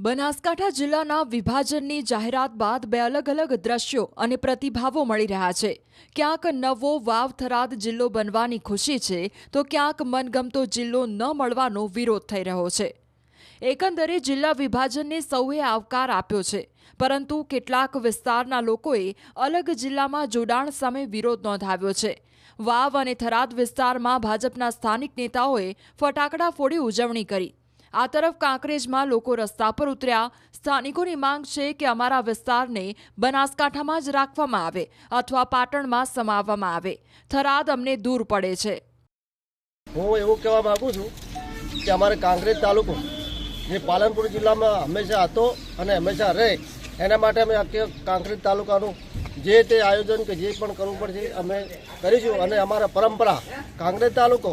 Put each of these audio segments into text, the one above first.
બનાસકાંઠા જિલ્લાના વિભાજનની જાહેરાત બાદ બે અલગ અલગ દ્રશ્યો અને પ્રતિભાવો મળી રહ્યા છે. ક્યાંક નવો વાવ થરાદ જિલ્લો બનવાની ખુશી છે, તો ક્યાંક મનગમતો જિલ્લો ન મળવાનો વિરોધ થઈ રહ્યો છે. એકંદરે જિલ્લા વિભાજનને સૌએ આવકાર આપ્યો છે, પરંતુ કેટલાક વિસ્તારના લોકોએ અલગ જિલ્લામાં જોડાણ સામે વિરોધ નોંધાવ્યો છે. વાવ અને થરાદ વિસ્તારમાં ભાજપના સ્થાનિક નેતાઓએ ફટાકડા ફોડી ઉજવણી કરી. આ તરફ કાંકરેજમાં લોકો રસ્તા પર ઉતર્યા. સ્થાનિકોની માંગ છે કે અમારા વિસ્તારને બનાસકાંઠામાં જ રાખવામાં આવે અથવા પાટણમાં સમાવવામાં આવે. થરાદ અમને દૂર પડે છે. હું એવું કહેવા માગું છું કે અમારે કાંકરેજ તાલુકો જે પાલનપુર જિલ્લામાં હંમેશા હતો અને હંમેશા રહે, એના માટે અમે કાંકરેજ તાલુકાનું જે તે આયોજન કે જે પણ કરવું પડશે અમે કરીશું અને અમારા પરંપરા કાંકરેજ તાલુકો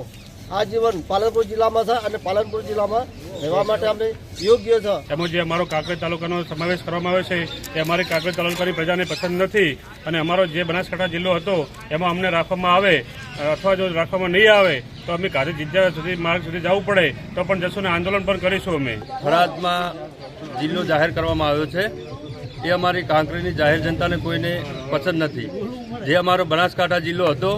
આજીવન પાલનપુર જિલ્લામાં છે અને પાલનપુર જિલ્લામાં રહેવા માટે આપણે યોગ્ય છે. એમાં જે અમારો કાંકરેજ તાલુકાનો સમાવેશ કરવામાં આવે છે એ અમારી કાંકરેજ તાલુકાની પ્રજાને પસંદ નથી. અને અમારો જે બનાસકાંઠા જિલ્લો હતો એમાં અમને રાખવામાં આવે અથવા જો રાખવામાં નહીં આવે તો અમે કાઢી જિજ્જા સુધી માર્ગ સુધી જવું પડે તો પણ જશું ને આંદોલન પણ કરીશું અમે. થરાદમાં જિલ્લો જાહેર કરવામાં આવ્યો છે. એ અમારી કાંકરેજની જાહેર જનતાને કોઈને પસંદ નથી. જે અમારો બનાસકાંઠા જિલ્લો હતો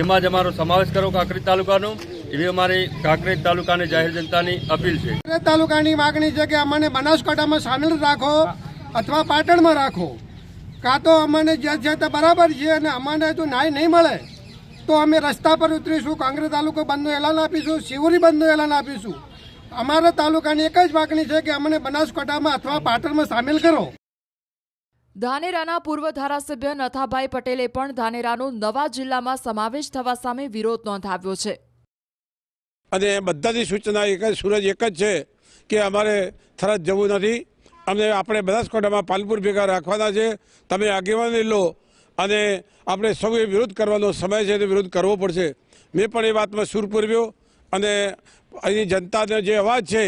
એમાં જ અમારો સમાવેશ કરો કાંકરેજ તાલુકાનો. એવી અમારી કાંકરેજ તાલુકાની જાહેર જનતાની અપીલ છે. કાંકરેજ તાલુકાની માગણી છે કે અમને બનાસકાંઠામાં સામેલ રાખો અથવા પાટણમાં રાખો. કાં તો અમને જ્યાં જ્યાં ત્યાં બરાબર છે અને અમને જો ન્યાય નહીં મળે તો અમે રસ્તા પર ઉતરીશું કાંકરેજ તાલુકો બંધનું એલાન આપીશું શિવરી બંધનું એલાન આપીશું. અમારા તાલુકાની એક જ માગણી છે કે અમને બનાસકાંઠામાં અથવા પાટણમાં સામેલ કરો. ધાનેરાના પૂર્વ ધારાસભ્ય નથાભાઈ પટેલે પણ ધાનેરાનો નવા જિલ્લામાં સમાવેશ થવા સામે વિરોધ નોંધાવ્યો છે. અને બધાની સૂચના એક જ, સૂરજ એક જ છે કે અમારે થરત જવું નથી. અમને આપણે બનાસકાંઠામાં પાલપુર ભેગા રાખવાના છે. તમે આગેવાની લો અને આપણે સૌએ વિરોધ કરવાનો સમય છે તે વિરોધ કરવો પડશે. મેં પણ એ વાતમાં સૂર પૂર્વ્યો અને અહીંની જનતાનો જે અવાજ છે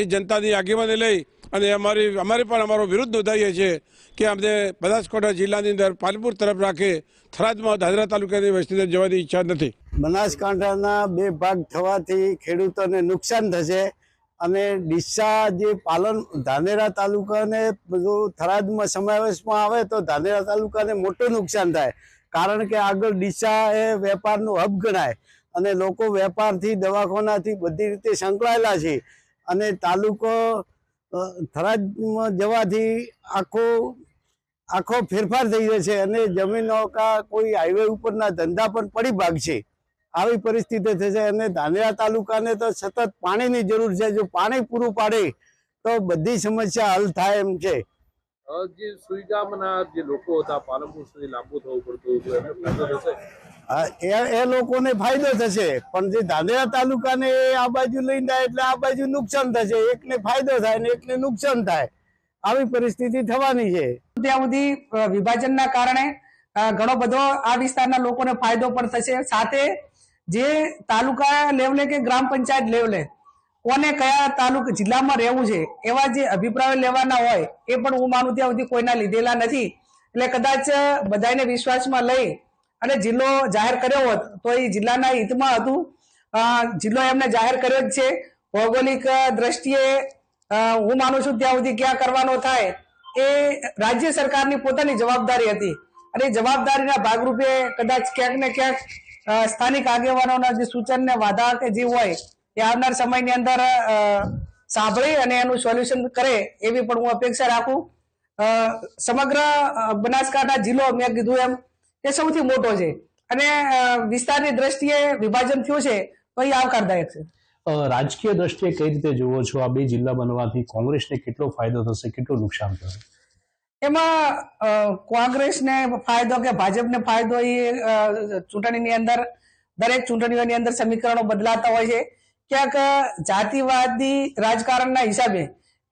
એ જનતાની આગેવાની લઈ અને અમારી, અમારે પણ અમારો વિરુદ્ધ નોંધાઈએ છીએ કે અમને બનાસકાંઠા જિલ્લાની અંદર પાલપુર તરફ રાખે, થરાદમાં દાદરા તાલુકાની વસ્તીને જવાની ઈચ્છા નથી. બનાસકાંઠાના બે ભાગ થવાથી ખેડૂતોને નુકસાન થશે અને ડીસા જે પાલન ધાનેરા તાલુકાને બધું થરાદમાં સમાવેશમાં આવે તો ધાનેરા તાલુકાને મોટું નુકસાન થાય. કારણ કે આગળ ડીસા એ વેપારનું હબ ગણાય અને લોકો વેપારથી, દવાખાનાથી બધી રીતે સંકળાયેલા છે. અને તાલુકો થરાદમાં જવાથી આખો આખો ફેરફાર થઈ ગયો છે અને જમીનો કા કોઈ હાઈવે ઉપરના ધંધા પણ પડી ભાગશે આવી પરિસ્થિતિ થશે અને ધાનેરા તાલુકાને તો સતત પાણીની જરૂર છે. જો પાણી પૂરું પાડે તો બધી સમસ્યા હલ થાય એમ છે. જે સુઈગામના જે લોકો હતા, પાલનપુર સુધી લાંબુ થવું પડતું હતું એ લોકોને ફાયદો થશે. પણ જે ધાનેરા તાલુકાને આ બાજુ લઈને જાય એટલે આ બાજુ નુકસાન થશે. એકને ફાયદો થાય ને એકને નુકસાન થાય. આવી પરિસ્થિતિ થવાની છે. ત્યાં સુધી વિભાજનના કારણે ઘણો બધો આ વિસ્તારના લોકોને ફાયદો પણ થશે. સાથે જે તાલુકા લેવલે કે ગ્રામ પંચાયત લેવલે, કોને કયા તાલુકા જિલ્લામાં રહેવું છે, એવા જે અભિપ્રાયો લેવાના હોય, એ પણ હું માનું ત્યાં સુધી કોઈના લીધેલા નથી. એટલે કદાચ બધાને વિશ્વાસમાં લઈ અને જિલ્લો જાહેર કર્યો હોત, તો એ જિલ્લાના હિતમાં હતું. જિલ્લો એમને જાહેર કર્યો જ છે. ભૌગોલિક દ્રષ્ટિએ હું માનું છું ત્યાં સુધી ક્યાં કરવાનો થાય એ રાજ્ય સરકારની પોતાની જવાબદારી હતી. અને જવાબદારીના ભાગરૂપે કદાચ ક્યાંક ને ક્યાંક સ્થાનિક આગેવાનોના જે સૂચન ને વાધા કે જે હોય, એ આવનાર સમયની અંદર સાંભળી અને એનું સોલ્યુશન કરે એવી પણ હું અપેક્ષા રાખું. સમગ્ર બનાસકાંઠા જિલ્લો મેં કીધું એમ એ સૌથી મોટો છે. અને વિસ્તારની દ્રષ્ટિએ વિભાજન થયું છે તો એ આવકારદાયક છે. રાજકીય દ્રષ્ટિએ કઈ રીતે જુઓ છો? આ બે જિલ્લા બનવાથી કોંગ્રેસને કેટલો ફાયદો થશે? કેટલું નુકસાન થશે? એમાં કોંગ્રેસને ફાયદો કે ભાજપને ફાયદો એ ચૂંટણીની અંદર દરેક ચૂંટણીઓની અંદર સમીકરણો બદલાતા હોય છે. ક્યાંક જાતિવાદી રાજકારણના હિસાબે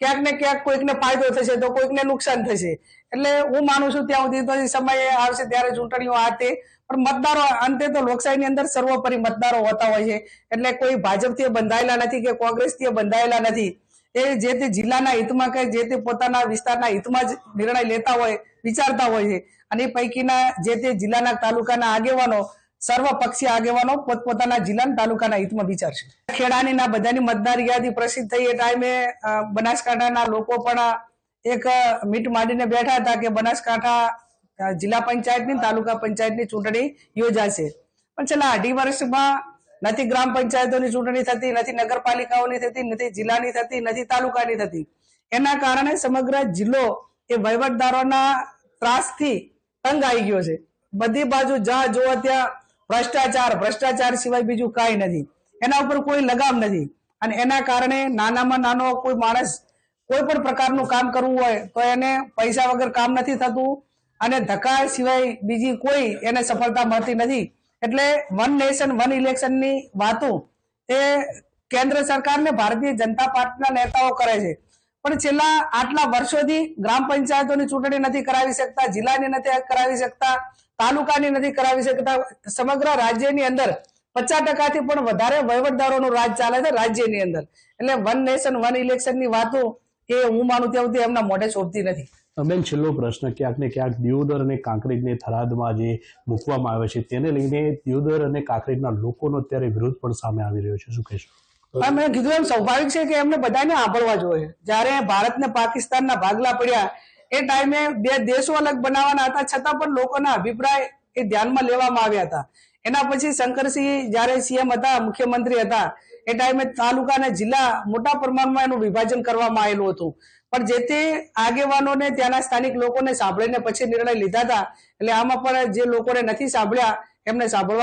ક્યાંક ને ક્યાંક કોઈકને ફાયદો થશે તો કોઈકને નુકસાન થશે. એટલે હું માનું છું ત્યાં સુધી તો સમય આવશે ત્યારે ચૂંટણીઓ આ તે. પણ મતદારો અંતે તો લોકશાહીની અંદર સર્વોપરી મતદારો હોતા હોય છે. એટલે કોઈ ભાજપથી બંધાયેલા નથી કે કોંગ્રેસથી બંધાયેલા નથી. એ જે તે જિલ્લાના હિતમાં કે જે તે પોતાના વિસ્તારના હિતમાં જ નિર્ણય લેતા હોય, વિચારતા હોય છે. અને પૈકીના જે તે જિલ્લાના તાલુકાના આગેવાનો સર્વપક્ષીય આગેવાનો પોતપોતાના જિલ્લા તાલુકાના હિતમાં વિચારશે. ખેડાની ના બધાની મતદાર યાદી પ્રસિદ્ધ થઈ એ ટાઈમે બનાસકાંઠાના લોકો પણ એક મીટ માંડીને બેઠા હતા કે બનાસકાંઠા જિલ્લા પંચાયતની તાલુકા પંચાયતની ચૂંટણી યોજાશે. પણ છેલ્લા અઢી વર્ષમાં નથી ગ્રામ પંચાયતોની ચૂંટણી થતી, નથી નગરપાલિકાઓની થતી, નથી જિલ્લાની થતી, નથી તાલુકાની થતી. એના કારણે સમગ્ર જિલ્લો એ વહીવટદારોના ત્રાસથી તંગ આવી ગયો છે. બધી બાજુ જ્યાં જોવો ત્યાં ભ્રષ્ટાચાર ભ્રષ્ટાચાર સિવાય બીજું કાંઈ નથી. એના ઉપર કોઈ લગામ નથી. અને એના કારણે નાનામાં નાનો કોઈ માણસ કોઈ પણ પ્રકારનું કામ કરવું હોય તો એને પૈસા વગર કામ નથી થતું અને ધક્કા સિવાય બીજી કોઈ એને સફળતા મળતી નથી. એટલે વન નેશન, વન ઇલેક્શનની વાતો એ કેન્દ્ર સરકાર ને ભારતીય જનતા પાર્ટીના નેતાઓ કરે છે. પણ છેલ્લા આટલા વર્ષોથી ગ્રામ પંચાયતોની ચૂંટણી નથી કરાવી શકતા, જિલ્લાની નથી કરાવી શકતા, તાલુકાની નથી કરાવી શકતા. સમગ્ર રાજ્યની અંદર પચાસ ટકાથી પણ વધારે વહીવટદારોનું રાજ ચાલે છે રાજ્યની અંદર. એટલે વન નેશન, વન ઇલેક્શનની વાતો એ હું માનું ત્યાં સુધી એમના મોઢે શોભતી નથી. બેન છેલ્લો પ્રશ્ન, ક્યાંક ને ક્યાંક દિયોદર અને કાંકરેજને થરાદમાં જે મૂકવામાં આવે છે, તેને લઈને દિયોદર અને કાંકરેજના લોકોનો અત્યારે વિરોધ પણ સામે આવી રહ્યો છે. શું કહેશો? હા, મેં કીધું એમ સ્વાભાવિક છે કે એમને બધાને આંભળવા જોઈએ. જ્યારે ભારત ને પાકિસ્તાનના ભાગલા પડ્યા એ ટાઈમે બે દેશો અલગ બનાવવાના હતા છતાં પણ લોકોના અભિપ્રાય એ ધ્યાનમાં લેવામાં આવ્યા હતા. એના પછી શંકરસિંહ જ્યારે સીએમ હતા મુખ્યમંત્રી હતા એ ટાઈમે તાલુકા અને જિલ્લા મોટા પ્રમાણમાં એનું વિભાજન કરવામાં આવેલું હતું. પણ જે તે આગેવાનોને ત્યાંના સ્થાનિક લોકોને સાંભળીને પછી નિર્ણય લીધા હતા એટલે આમાં પણ જે લોકોને નથી સાંભળ્યા એમને સાંભળવા